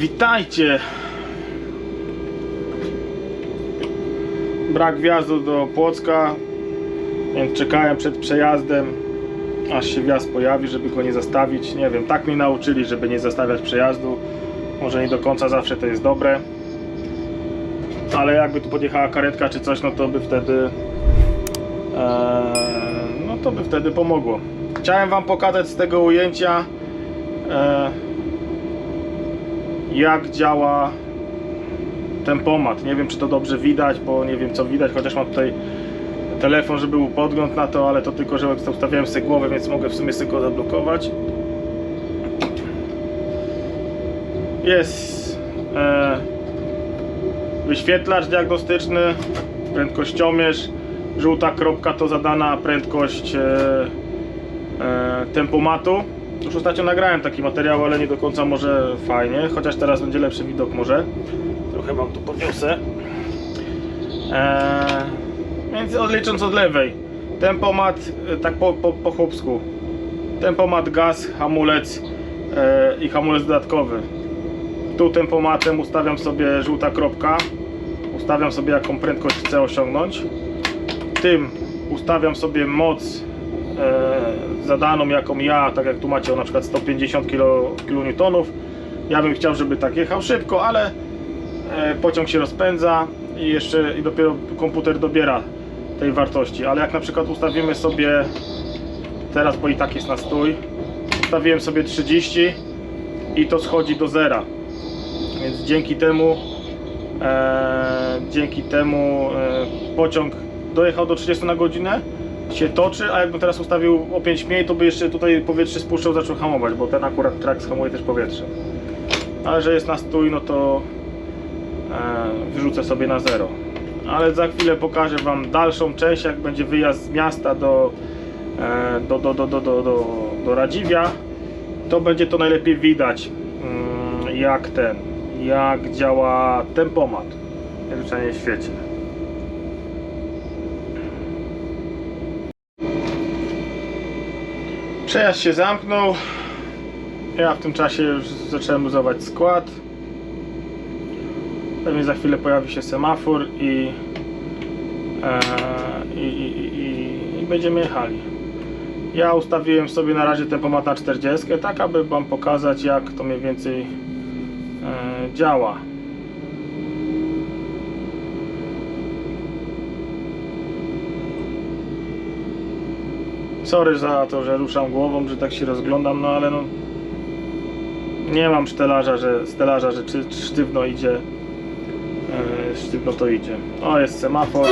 Witajcie! Brak wjazdu do Płocka, więc czekałem przed przejazdem, aż się wjazd pojawi, żeby go nie zastawić. Nie wiem, tak mnie nauczyli, żeby nie zastawiać przejazdu. Może nie do końca zawsze to jest dobre. Ale jakby tu podjechała karetka czy coś, no to by wtedy Eee, no to by wtedy pomogło. Chciałem Wam pokazać z tego ujęcia eee, jak działa tempomat. Nie wiem czy to dobrze widać, bo nie wiem co widać, chociaż mam tutaj telefon, żeby był podgląd na to, ale to tylko, że ustawiałem sobie głowę, więc mogę w sumie sobie go zablokować. Jest eee, wyświetlacz diagnostyczny, prędkościomierz, żółta kropka to zadana prędkość e, e, tempomatu. Już ostatnio nagrałem taki materiał, ale nie do końca może fajnie, chociaż teraz będzie lepszy widok może. Trochę wam tu podniosę. E, więc odlicząc od lewej. Tempomat e, tak po, po, po chłopsku. Tempomat gaz, hamulec e, i hamulec dodatkowy. Tu tempomatem ustawiam sobie żółta kropka. Ustawiam sobie jaką prędkość chcę osiągnąć tym ustawiam sobie moc zadaną jaką ja, tak jak tu macie na przykład 150 kN. Ja bym chciał, żeby tak jechał szybko, ale e, pociąg się rozpędza i jeszcze i dopiero komputer dobiera tej wartości. Ale jak na przykład ustawimy sobie teraz, bo i tak jest na stój, ustawiłem sobie 30 i to schodzi do zera. Więc dzięki temu e, dzięki temu e, pociąg dojechał do 30 na godzinę, się toczy, a jakbym teraz ustawił o 5 mniej, to by jeszcze tutaj powietrze spuszczał, zaczął hamować, bo ten akurat trak hamuje też powietrze. Ale że jest na stój, no to e, wyrzucę sobie na zero. Ale za chwilę pokażę Wam dalszą część, jak będzie wyjazd z miasta do, e, do, do, do, do, do, do, do Radziwia. To będzie to najlepiej widać, mm, jak ten, jak działa tempomat. W świecie. Przejazd się zamknął. Ja w tym czasie już zacząłem luzować skład. Pewnie za chwilę pojawi się semafor i, e, i, i, i, i będziemy jechali. Ja ustawiłem sobie na razie tempomat na 40, tak aby Wam pokazać jak to mniej więcej e, działa. Sorry za to, że ruszam głową, że tak się rozglądam, no ale no nie mam sztelarza, że stelarza, że czy, czy sztywno idzie. Yy, sztywno to idzie. O, jest semafor.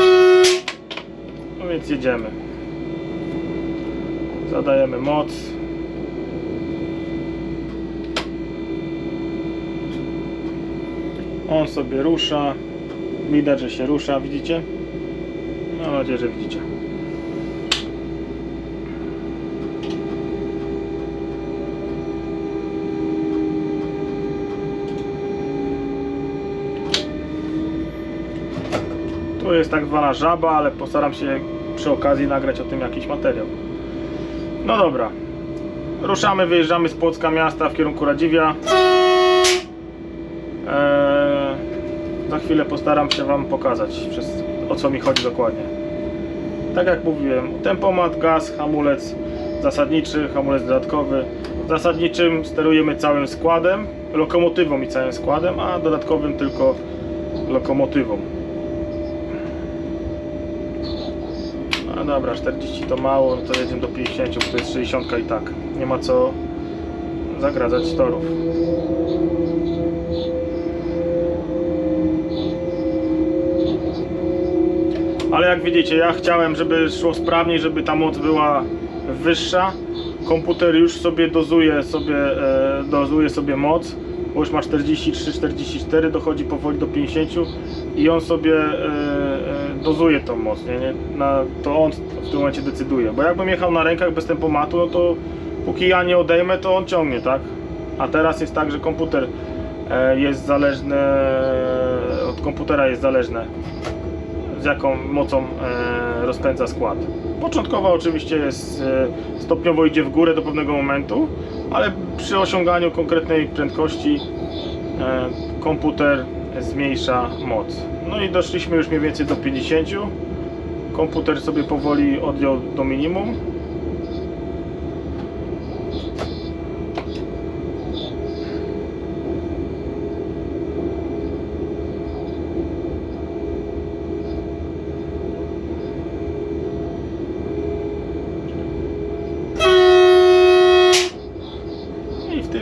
No więc jedziemy. Zadajemy moc. On sobie rusza. Widać, że się rusza, widzicie? Mam nadzieję, że widzicie. Tu jest tak zwana żaba, ale postaram się przy okazji nagrać o tym jakiś materiał. No dobra. Ruszamy, wyjeżdżamy z Płocka miasta w kierunku Radziwia. Eee, za chwilę postaram się Wam pokazać przez, o co mi chodzi dokładnie. Tak jak mówiłem, tempomat, gaz, hamulec zasadniczy, hamulec dodatkowy. Zasadniczym sterujemy całym składem, lokomotywą i całym składem, a dodatkowym tylko lokomotywą. No dobra, 40 to mało, no to jedziemy do 50, bo to jest 60 i tak. Nie ma co zagradzać torów. Ale jak widzicie, ja chciałem, żeby szło sprawniej, żeby ta moc była wyższa. Komputer już sobie dozuje sobie, e, dozuje sobie moc, bo już ma 43-44, dochodzi powoli do 50 i on sobie e, dozuje tą moc, nie? nie? Na, to on w tym momencie decyduje. Bo jakbym jechał na rękach bez tempomatu, no to póki ja nie odejmę, to on ciągnie, tak? A teraz jest tak, że komputer e, jest zależny, od komputera jest zależne z jaką mocą e, rozpędza skład. Początkowo oczywiście jest e, stopniowo idzie w górę do pewnego momentu, ale przy osiąganiu konkretnej prędkości e, komputer zmniejsza moc. No i doszliśmy już mniej więcej do 50. Komputer sobie powoli odjął do minimum.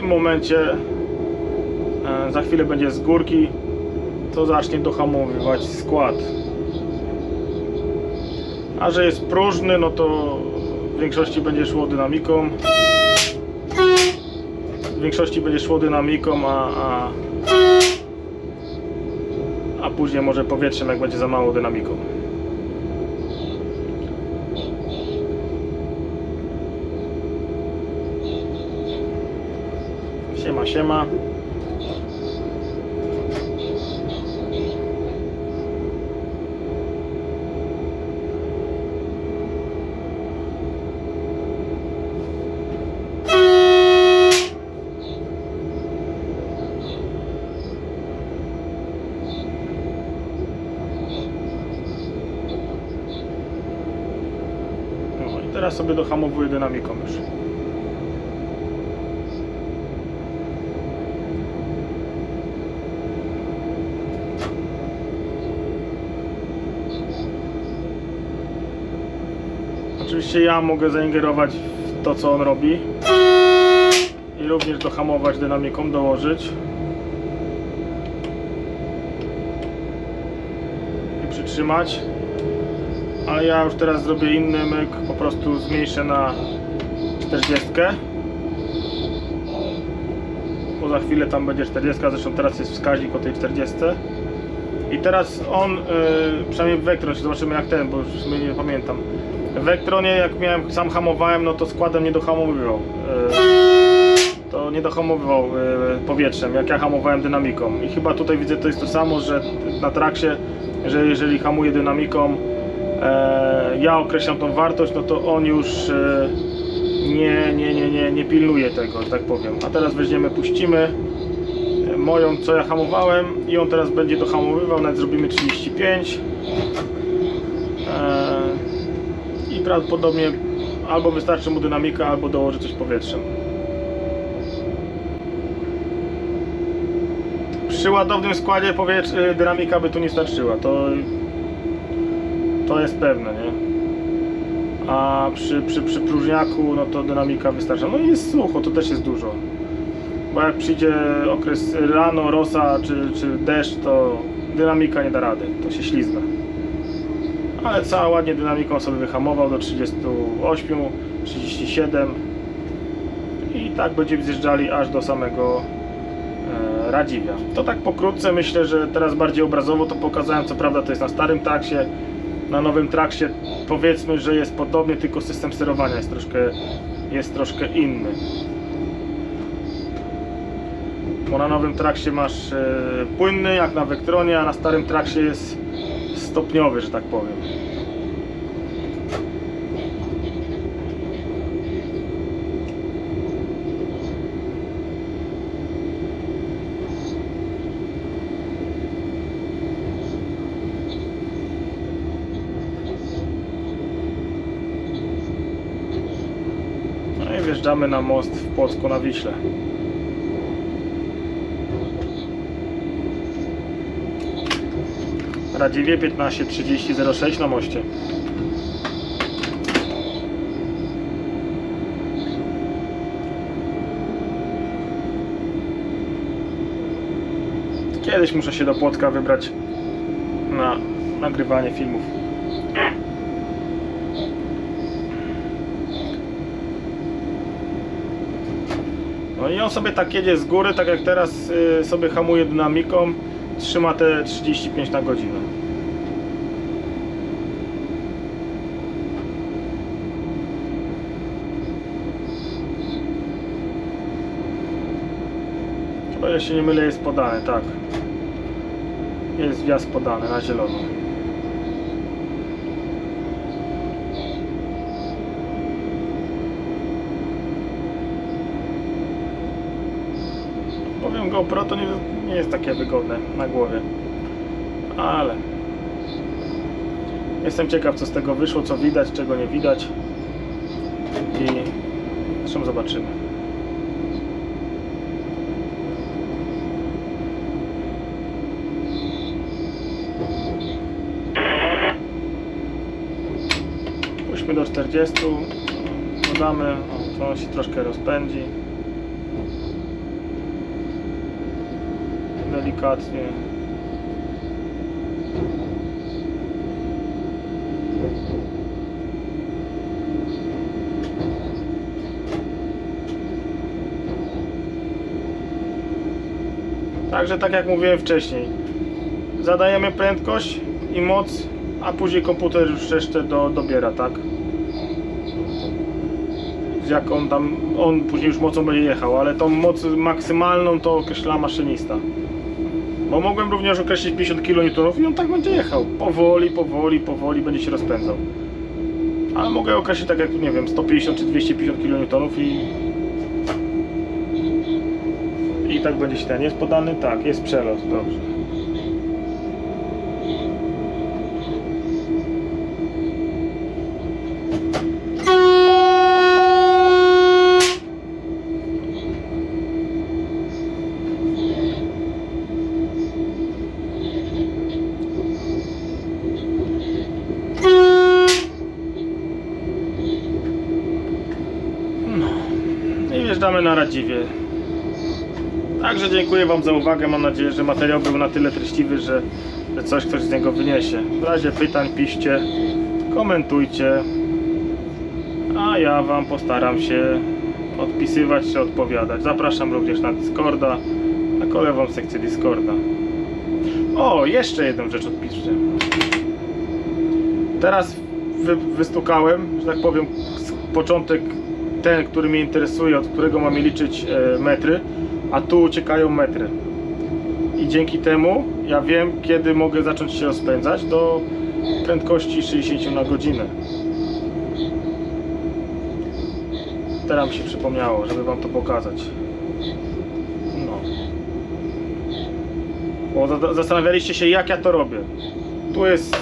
Momencie e, za chwilę będzie z górki, to zacznie dohamowywać skład. A że jest próżny, no to w większości będzie szło dynamiką. W większości będzie szło dynamiką, a, a, a później może powietrzem, jak będzie za mało dynamiką. Siema, siema. No i teraz sobie dohamowuję dynamiką już. Oczywiście ja mogę zaingerować w to, co on robi i również dohamować dynamiką, dołożyć i przytrzymać. Ale ja już teraz zrobię inny myk, po prostu zmniejszę na 40. Bo za chwilę tam będzie 40, zresztą teraz jest wskaźnik o tej 40. I teraz on, yy, przynajmniej w Vectronie, zobaczymy jak ten, bo już w sumie nie pamiętam. W Vectronie jak miałem, sam hamowałem, no to składem nie dohamowywał. Yy, to nie dohamowywał yy, powietrzem, jak ja hamowałem dynamiką. I chyba tutaj widzę to jest to samo, że na traksie, że jeżeli hamuję dynamiką, ja określam tą wartość, no to on już e, nie, nie, nie, nie, nie pilnuje tego, tak powiem. A teraz weźmiemy, puścimy e, moją, co ja hamowałem i on teraz będzie dohamowywał, nawet zrobimy 35 e, i prawdopodobnie albo wystarczy mu dynamika, albo dołoży coś powietrzem. Przy ładownym składzie powietrz, e, dynamika by tu nie starczyła, to to jest pewne, nie? A przy, przy, przy próżniaku, no to dynamika wystarcza. No i jest sucho, to też jest dużo. Bo jak przyjdzie okres rano, rosa czy, czy deszcz, to dynamika nie da rady, to się ślizga. Ale cała ładnie dynamiką sobie wyhamował do 38, 37 i tak będziemy zjeżdżali aż do samego e, Radziwia. To tak pokrótce, myślę, że teraz bardziej obrazowo to pokazałem, co prawda to jest na starym traksie, na nowym traksie powiedzmy, że jest podobnie, tylko system sterowania jest troszkę, jest troszkę inny. Bo na nowym traksie masz e, płynny, jak na Vectronie, a na starym traksie jest stopniowy, że tak powiem. No i wjeżdżamy na most w Płocku na Wiśle. Radziwie 15.30.06 na moście. Kiedyś muszę się do Płocka wybrać na nagrywanie filmów. No i on sobie tak jedzie z góry, tak jak teraz y, sobie hamuje dynamiką, trzyma te 35 na godzinę. O ile się nie mylę jest podane, tak. Jest wjazd podany na zielono. Powiem GoPro to nie, nie jest takie wygodne na głowie. Ale jestem ciekaw co z tego wyszło, co widać, czego nie widać. I zresztą zobaczymy. Puśćmy do 40. Dodamy, o, to się troszkę rozpędzi. Delikatnie. Także tak jak mówiłem wcześniej, zadajemy prędkość i moc, a później komputer już jeszcze do, dobiera, tak? Z jaką tam on później już mocą będzie jechał, ale tą moc maksymalną to określa maszynista. Bo mogłem również określić 50 kN i on tak będzie jechał. Powoli, powoli, powoli będzie się rozpędzał. Ale mogę określić tak jak, nie wiem, 150 czy 250 kN i... I tak będzie się ten. Jest podany? Tak, jest przelot, dobrze. I wjeżdżamy na Radziwie. Także dziękuję Wam za uwagę. Mam nadzieję, że materiał był na tyle treściwy, że, że coś ktoś z niego wyniesie. W razie pytań piszcie, komentujcie. A ja Wam postaram się odpisywać czy odpowiadać. Zapraszam również na Discorda, na kolejową sekcję Discorda. O, jeszcze jedną rzecz odpiszę. Teraz wy, wystukałem, że tak powiem, początek ten, który mnie interesuje, od którego mamy liczyć e, metry, a tu uciekają metry. I dzięki temu ja wiem, kiedy mogę zacząć się rozpędzać do prędkości 60 na godzinę. Teraz mi się przypomniało, żeby Wam to pokazać. No. Bo za- zastanawialiście się, jak ja to robię. Tu jest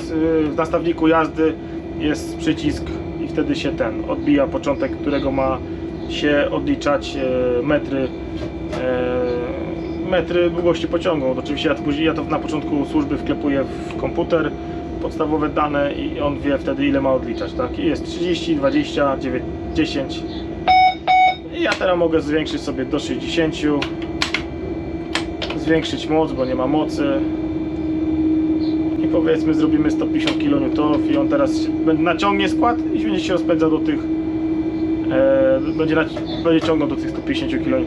y, w nastawniku jazdy jest przycisk wtedy się ten odbija początek, którego ma się odliczać e, metry e, metry długości pociągu. Oczywiście ja to, później, ja to na początku służby wklepuję w komputer podstawowe dane i on wie wtedy ile ma odliczać, tak? I jest 30, 20, 9, 10 i ja teraz mogę zwiększyć sobie do 60 zwiększyć moc, bo nie ma mocy i powiedzmy zrobimy 150 kN i on teraz się- naciągnie skład i będzie się rozpędzał do tych e, będzie, będzie ciągnął do tych 150 kN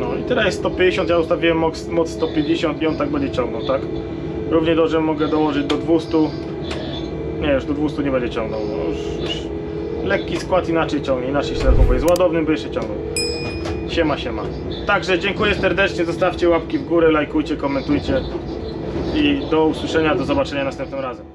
No i teraz jest 150, ja ustawiłem moc 150 i on tak będzie ciągnął, tak? Równie dobrze mogę dołożyć do 200. Nie, już do 200 nie będzie ciągnął. Już, już lekki skład inaczej ciągnie, inaczej się zachowuje. Z ładownym by jeszcze ciągnął. Siema, siema. Także dziękuję serdecznie, zostawcie łapki w górę, lajkujcie, komentujcie i do usłyszenia, do zobaczenia następnym razem.